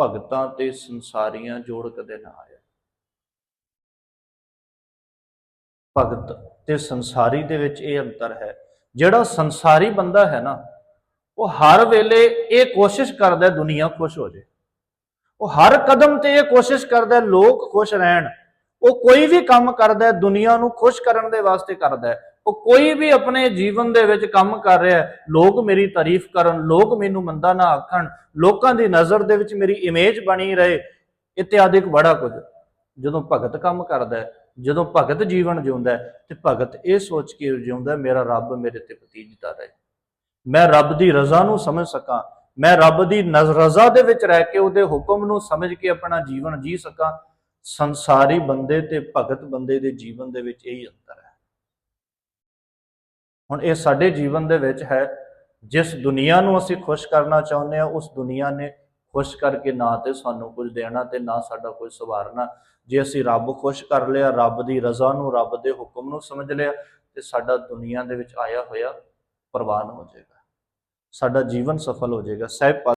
ਭਗਤਾਂ ਤੇ ਸੰਸਾਰੀਆਂ ਜੋੜ ਕਦੇ ਨਾ ਆਇਆ। ਭਗਤ ਤੇ ਸੰਸਾਰੀ ਦੇ ਵਿੱਚ ਇਹ ਅੰਤਰ ਹੈ। ਜਿਹੜਾ ਸੰਸਾਰੀ ਬੰਦਾ ਹੈ ਨਾ, ਉਹ ਹਰ ਵੇਲੇ ਇਹ ਕੋਸ਼ਿਸ਼ ਕਰਦਾ ਹੈ ਦੁਨੀਆ ਖੁਸ਼ ਹੋ ਜਾਏ ਉਹ ਹਰ ਕਦਮ ਤੇ ਇਹ ਕੋਸ਼ਿਸ਼ ਕਰਦਾ ਲੋਕ ਖੁਸ਼ ਰਹਿਣ। ਉਹ ਕੋਈ ਵੀ ਕੰਮ ਕਰਦਾ ਹੈ ਦੁਨੀਆ ਨੂੰ ਖੁਸ਼ ਕਰਨ ਦੇ ਵਾਸਤੇ ਕਰਦਾ ਉਹ ਕੋਈ ਵੀ ਆਪਣੇ ਜੀਵਨ ਦੇ ਵਿੱਚ ਕੰਮ ਕਰ ਰਿਹਾ ਹੈ, ਲੋਕ ਮੇਰੀ ਤਾਰੀਫ ਕਰਨ, ਲੋਕ ਮੈਨੂੰ ਮੰਦਾ ਨਾ ਆਖਣ, ਲੋਕਾਂ ਦੀ ਨਜ਼ਰ ਦੇ ਵਿੱਚ ਮੇਰੀ ਇਮੇਜ ਬਣੀ ਰਹੇ ਇਤਿਆਦਿਕ ਬੜਾ ਕੁਝ। ਜਦੋਂ ਭਗਤ ਕੰਮ ਕਰਦਾ ਹੈ, ਜਦੋਂ ਭਗਤ ਜੀਵਨ ਜਿਉਂਦਾ ਹੈ, ਤੇ ਭਗਤ ਇਹ ਸੋਚ ਕੇ ਜਿਉਂਦਾ ਮੇਰਾ ਰੱਬ ਮੇਰੇ ਤੇ ਪਤੀਜਦਾ ਰਹੇ। ਮੈਂ ਰੱਬ ਦੀ ਰਜ਼ਾ ਨੂੰ ਸਮਝ ਸਕਾਂ, ਮੈਂ ਰੱਬ ਦੀ ਨਜ਼- ਰਜ਼ਾ ਦੇ ਵਿੱਚ ਰਹਿ ਕੇ ਉਹਦੇ ਹੁਕਮ ਨੂੰ ਸਮਝ ਕੇ ਆਪਣਾ ਜੀਵਨ ਜੀ ਸਕਾਂ। ਸੰਸਾਰੀ ਬੰਦੇ ਤੇ ਭਗਤ ਬੰਦੇ ਦੇ ਜੀਵਨ ਦੇ ਵਿੱਚ ਇਹੀ ਅੰਤਰ ਹੈ। ਹੁਣ ਇਹ ਸਾਡੇ ਜੀਵਨ ਦੇ ਵਿੱਚ ਹੈ। ਜਿਸ ਦੁਨੀਆ ਨੂੰ ਅਸੀਂ ਖੁਸ਼ ਕਰਨਾ ਚਾਹੁੰਦੇ ਹਾਂ, ਉਸ ਦੁਨੀਆ ਨੇ ਖੁਸ਼ ਕਰਕੇ ਨਾ ਤੇ ਸਾਨੂੰ ਕੁਝ ਦੇਣਾ ਤੇ ਨਾ ਸਾਡਾ ਕੁਝ ਸਵਾਰਨਾ। ਜੇ ਅਸੀਂ ਰੱਬ ਖੁਸ਼ ਕਰ ਲਿਆ, ਰੱਬ ਦੀ ਰਜ਼ਾ ਨੂੰ, ਰੱਬ ਦੇ ਹੁਕਮ ਨੂੰ ਸਮਝ ਲਿਆ, ਤੇ ਸਾਡਾ ਦੁਨੀਆ ਦੇ ਵਿੱਚ ਆਇਆ ਹੋਇਆ ਪ੍ਰਵਾਨ ਹੋ ਜਾਏਗਾ। ਸਾਡਾ ਜੀਵਨ ਸਫਲ ਹੋ ਜਾਏਗਾ। ਸਹਿਬ